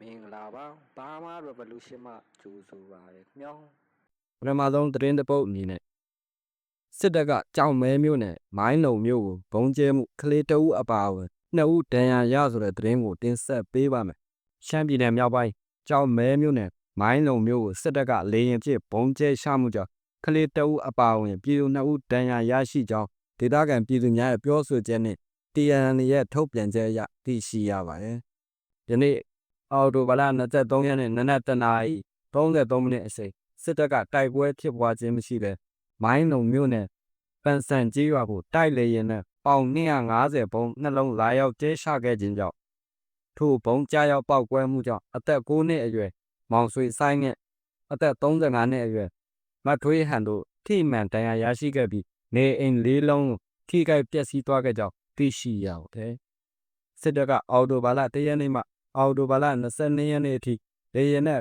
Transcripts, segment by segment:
မင်္ဂလာပါဘာမာ revolution မှကြိုးဆိုပါရခင်ဗျာပထမဆုံးသတင်းတစ်ပုဒ်အနေနဲ့စစ်တပ်ကကြောင်မဲမျိုးနဲ့မိုင်းလုံမျိုးကိုဘုံကျဲမှုကလေးတအုပ်အပါအဝင်နှစ်ဦးဒဏ်ရာရဆိုတဲ့သတင်းကိုတင်ဆက်ပေးပါမယ်။ရှမ်းပြည်နယ်မြောက်ပိုင်းကြောင်မဲမျိုးနဲ့မိုင်းလုံမျိုးကိုစစ်တပ်ကလေရင်ဖြစ်ဘုံကျဲရှာမှုကြောင့်ကလေးတအုပ်အပါအဝင်ပြည်သူနှစ်ဦးဒဏ်ရာရရှိကြောင်းဒေသခံပြည်သူများရဲ့ပြောဆိုချက်နဲ့ TNN ရဲ့ထုတ်ပြန်ချက်အရသိရှိရပါတယ်။ယနေ့ အော်တိုဘာလ23ရက်နေ့နနက်တနာရီ33မိနစ်အချိန်စစ်တပ်ကတိုက်ပွဲဖြစ်ပွားခြင်းမရှိဘဲမိုင်းလုံမြို့နယ်ပန်ဆန်ကြီးရွာကိုတိုက်လေရင်နဲ့ပေါင်250ဘုံနှလုံးလာရောက်ကျဲချခဲ့ခြင်းကြောင့်ထို့ဘုံကြားရောက်ပောက်ကွဲမှုကြောင့်အသက်9နှစ်အရွယ်မောင်ဆွေဆိုင်နဲ့အသက်35နှစ်အရွယ်မထွေးဟန်တို့ထိမှန်ဒဏ်ရာရရှိခဲ့ပြီးနေအိမ်လေးလုံးကိုထိခိုက်ပျက်စီးသွားခဲ့ကြောင်းသိရှိရပါတယ်စစ်တပ်ကအော်တိုဘာလ1ရက်နေ့မှ အော်တိုဘာလ22ရက်နေ့အထိလေရင်နဲ့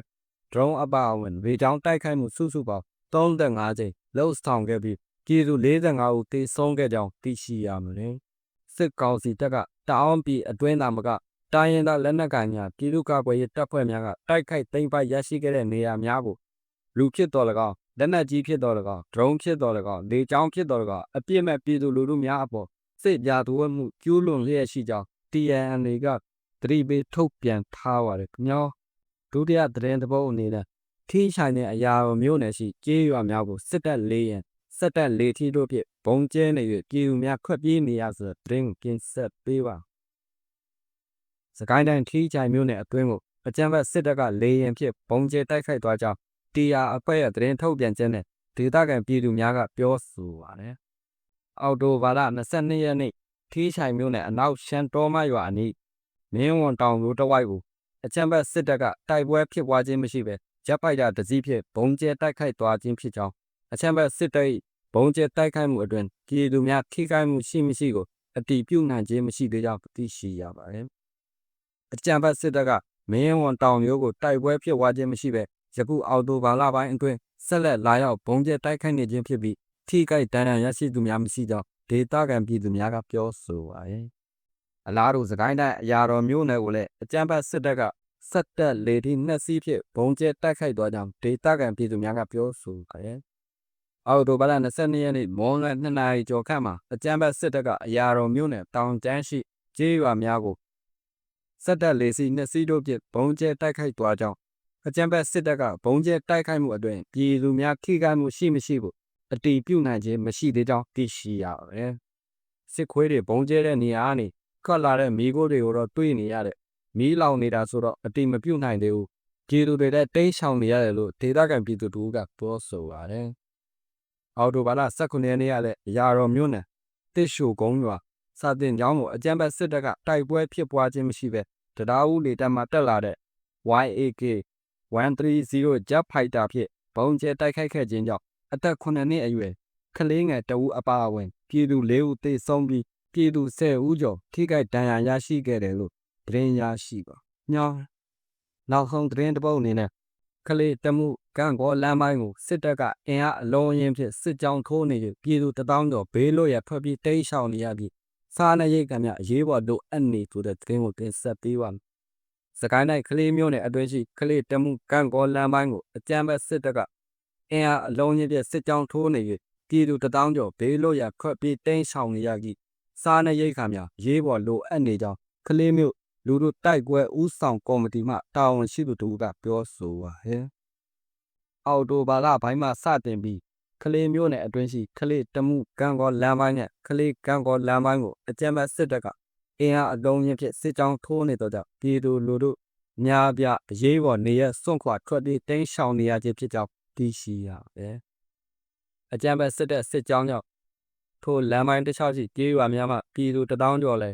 drone အပါအဝင်ဗေချောင်းတိုက်ခိုက်မှုစုစုပေါင်း35ကြိမ်လှုပ်ဆောင်ခဲ့ပြီးပြည်သူ45ဦးသေဆုံးခဲ့ကြောင်းသိရှိရပါတယ်။စစ်ကောင်စီတပ်ကတအောင်းပြည်အတွင်းသားမကတိုင်းရင်သားလက်နက်ကိုင်များပြည်သူ့ကာကွယ်ရေးတပ်ဖွဲ့များကတိုက်ခိုက်သိမ်းပိုက်ရရှိခဲ့တဲ့နေရာများကိုလူဖြစ်တော်၎င်းလက်နက်ကြီးဖြစ်တော်၎င်း drone ဖြစ်တော်၎င်းလေကြောင်းဖြစ်တော်၎င်းအပြစ်မဲ့ပြည်သူလူထုများအပေါ်စစ်ကြသွေးမှုကျူးလွန်လျက်ရှိကြောင်း TNN က သတိပေးထုတ်ပြန်ထားပါတယ်ခင်ဗျာဒုတိယသတင်းတစ်ပုဒ်အနေနဲ့ထီးဆိုင်တဲ့အရာတော်မျိုးနယ်ရှိကျေးရွာများကိုစစ်တပ်လေးရန်စက်တက်လေထီတို့ဖြင့်ဘုံကျဲနေ၍ပြည်သူများခွက်ပြေးနေရဆိုတဲ့သတင်းကိုပြင်ဆက်ပေးပါစကိုင်းတိုင်းထီးချိုင်မြို့နယ်အတွင်းကိုအကြမ်းဖက်စစ်တပ်ကလေရင်ဖြင့်ဘုံကျဲတိုက်ခိုက်သွားကြောင်းတရားအဖွဲ့ရဲ့သတင်းထုတ်ပြန်ချက်နဲ့ဒေသခံပြည်သူများကပြောဆိုပါတယ်အော်တိုဘာလ22ရက်နေ့ထီးချိုင်မြို့နယ်အနောက်ရှမ်းတော်မရွာအနီး မင်းဝန်တောင်ရိုးတစ်ဝိုက်ကိုအကြမ်းဖက်စစ်တပ်ကတိုက်ပွဲဖြစ်ပွားခြင်းမရှိဘဲရပ်ပိုက်တာတစည်းဖြင့်ဘုံကျဲတိုက်ခိုက်သွားခြင်းဖြစ်ကြောင်းအချမ်းဘတ်စစ်တပ်၏ဘုံကျဲတိုက်ခိုက်မှုအတွင်ပြည်သူများထိခိုက်မှုရှိမရှိကိုအတိပြုနိုင်ခြင်းမရှိသေးကြောင်းသိရှိရပါတယ်။အကြံဘတ်စစ်တပ်ကမင်းဝန်တောင်မျိုးကိုတိုက်ပွဲဖြစ်ပွားခြင်းမရှိဘဲယခုအော်တိုဘာလပိုင်းအတွင်းဆက်လက်လာရောက်ဘုံကျဲတိုက်ခိုက်နေခြင်းဖြစ်ပြီးထိခိုက်ဒဏ်ရာရရှိသူများမရှိကြောင်းဒေသခံပြည်သူများကပြောဆိုပါတယ်။ အလားတူစကိုင်းတိုင်းအရာတော်မျိုးနယ်ကိုလည်းအကြံဘတ်စစ်တပ်ကစက်တက်လေဒီနှစ်စီးဖြင့်ဘုံကျဲတိုက်ခိုက်သွားကြောင်းဒေသခံပြည်သူများကပြောဆိုပါတယ်။အော်တိုဘာလ22ရက်နေ့မော်လ2နာရီကျော်ခန့်မှာအကြမ်းဖက်စစ်တပ်ကအရာတော်မြို့နယ်တောင်တန်းရှိကျေးရွာများကိုစက်တက်လေစီနှစ်စီးတို့ဖြင့်ဘုံကျဲတိုက်ခိုက်သွားကြောင်းအကြမ်းဖက်စစ်တပ်ကဘုံကျဲတိုက်ခိုက်မှုအတွင်ပြည်သူများထိခိုက်မှုရှိမရှိကိုအတိပြုနိုင်ခြင်းမရှိသေးကြောင်းသိရှိရပါတယ်။စစ်ခွေးတွေဘုံကျဲတဲ့နေရာကနေ ထွက်လာတဲ့မိခိုးတွေကိုတော့တွေ့နေရတဲ့မီးလောင်နေတာဆိုတော့အတိမပြုတ်နိုင်သေးဘူးပြည်သူတွေလည်းတိတ်ဆောင်နေရတယ်လို့ဒေသခံပြည်သူတို့ကပြောဆိုပါတယ်အော်တိုဘာလ19ရက်နေ့ကလည်းရာတော်မြို့နယ်တစ်ရှိုကုန်းရွာစာတင်ကျောင်းကိုအကြမ်းဖက်စစ်တပ်ကတိုက်ပွဲဖြစ်ပွားခြင်းမရှိဘဲတရားဦးလေတပ်မှတက်လာတဲ့ YAK 130 Jet Fighter ဖြင့်ဘုံကျဲတိုက်ခိုက်ခဲ့ခြင်းကြောင့်အသက်9နှစ်အရွယ်ကလေးငယ်တဦးအပါအဝင် ပြည်သူ၄ဦးသေဆုံးပြီး ပြည်သူ10ဦးကျော်ထိခိုက်ဒဏ်ရာရရှိခဲ့တယ်လို့သတင်းရရှိပါညောင်းနောက်ဆုံးသတင်းတစ်ပုဒ်အနေနဲ့ကလေးတမှုကန့်ကောလမ်းပိုင်းကိုစစ်တပ်ကအင်အားအလုံးအင်းဖြင့်စစ်ကြောင်းထိုးနေပြီးပြည်သူတထောင်ကျော်ဘေးလွတ်ရထွက်ပြေးတိမ်းရှောင်နေရပြီးစားနပ်ရိက္ခာများအရေးပေါ်လိုအပ်နေဆိုတဲ့သတင်းကိုတင်ဆက်ပေးပါမယ်။စကိုင်းတိုင်းကလေးမျိုးနယ်အတွင်းရှိကလေးတမှုကန့်ကောလမ်းပိုင်းကိုအကြမ်းဖက်စစ်တပ်ကအင်အားအလုံးအင်းဖြင့်စစ်ကြောင်းထိုးနေပြီးပြည်သူတထောင်ကျော်ဘေးလွတ်ရထွက်ပြေးတိမ်းရှောင်နေရပြီး စားနပ်ရိက္ခာများအရေးပေါ်လိုအပ်နေကြောင်းကလေးမျိုးလူတို့တိုက်ပွဲဥဆောင်ကော်မတီမှတာဝန်ရှိသူတို့ကပြောဆိုပါဟဲ့အော်တိုဘာလဘိုင်းမှစတင်ပြီးကလေးမျိုးနဲ့အတွင်းရှိကလေးတမှုကံကောလမ်းပိုင်းနဲ့ကလေးကံကောလမ်းပိုင်းကိုအကြမ်းဖက်စစ်တပ်ကအင်အားအလုံးကြီးဖြင့်စစ်ကြောင်းထိုးနေတော့ကြောင့်ပြည်သူလူတို့များပြအရေးပေါ်နေရစွန့်ခွာထွက်ပြေးတိမ်းရှောင်နေရခြင်းဖြစ်ကြောင်းသိရှိရပါတယ်အကြမ်းဖက်စစ်တပ်စစ်ကြောင်းကြောင့် ထိုလမ်းပိုင်းတစ်လျှောက်ရှိကြေးရွာများမှပြည်သူတထောင်ကျော်လဲ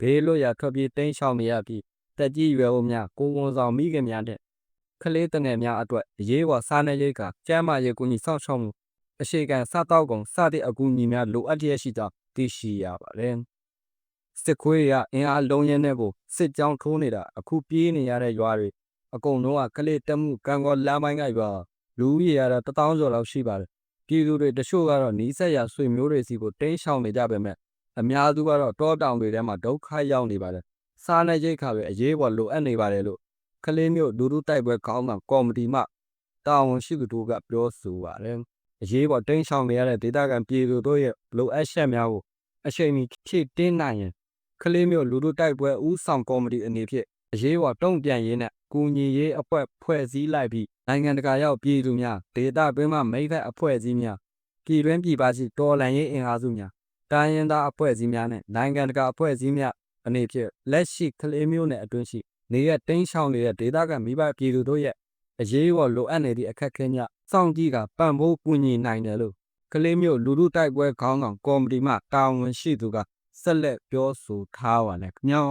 ဘေးလွတ်ရာထွက်ပြေးတိမ်းရှောင်နေရပြီးတက်ကြီးရွယ်အိုများကိုဝန်ဆောင်မိခင်များနဲ့ကလေးတငယ်များအတွက်အရေးပေါ်စားနပ်ရိက္ခာကျန်းမာရေးကူညီဆောင်ရှောက်မှုအရှိကန်စားတောက်ကုန်စတဲ့အကူအညီများလိုအပ်လျက်ရှိကြောင်းသိရှိရပါတယ်စစ်ခွေးရအင်အားလုံးရင်းတဲ့ကိုစစ်ကြောင်းထိုးနေတာအခုပြေးနေရတဲ့ရွာတွေအကုန်လုံးကကလေးတက်မှုကံကောလမ်းပိုင်းကရွာလူဦးရေရတာတထောင်ကျော်လောက်ရှိပါတယ် ပြည်သူတွေတချို့ကတော့နီးစပ်ရာဆွေမျိုးတွေစီကိုတိမ်းရှောင်နေကြပေမဲ့အများစုကတော့တောတောင်တွေထဲမှာဒုက္ခရောက်နေပါတယ်။စားနပ်ရိက္ခာပဲအရေးပေါ်လိုအပ်နေပါတယ်လို့ကလေးမျိုးလူလူတိုက်ပွဲခေါင်းဆောင်ကော်မတီမှတာဝန်ရှိသူတို့ကပြောဆိုပါတယ်။အရေးပေါ်တင်းရှောင်နေရတဲ့ဒေသခံပြည်သူတို့ရဲ့လိုအပ်ချက်များကိုအချိန်မီဖြည့်တင်းနိုင်ရင်ကလေးမျိုးလူလူတိုက်ပွဲဦးဆောင်ကော်မတီအနေဖြင့်အရေးပေါ်တုံ့ပြန်ရေးနဲ့ကူညီရေးအဖွဲ့ဖွဲ့စည်းလိုက်ပြီး နိုင်ငံတကာရောက်ပြည်သူများဒေသတွင်းမှမိဖက်အဖွဲ့အစည်းများပြည်တွင်းပြည်ပရှိတော်လှန်ရေးအင်အားစုများတိုင်းရင်းသားအဖွဲ့အစည်းများနဲ့နိုင်ငံတကာအဖွဲ့အစည်းများအနေဖြင့်လက်ရှိကလေးမျိုးနဲ့အတွင်းရှိနေရတင်းရှောင်းနေတဲ့ဒေသခံမိဘပြည်သူတို့ရဲ့အရေးပေါ်လိုအပ်နေသည့်အခက်အခဲများစောင့်ကြည့်ကပံ့ပိုးကူညီနိုင်တယ်လို့ကလေးမျိုးလူလူတိုက်ပွဲခေါင်းဆောင်ကော်မတီမှတာဝန်ရှိသူကဆက်လက်ပြောဆိုထားပါတယ်ခင်ဗျာ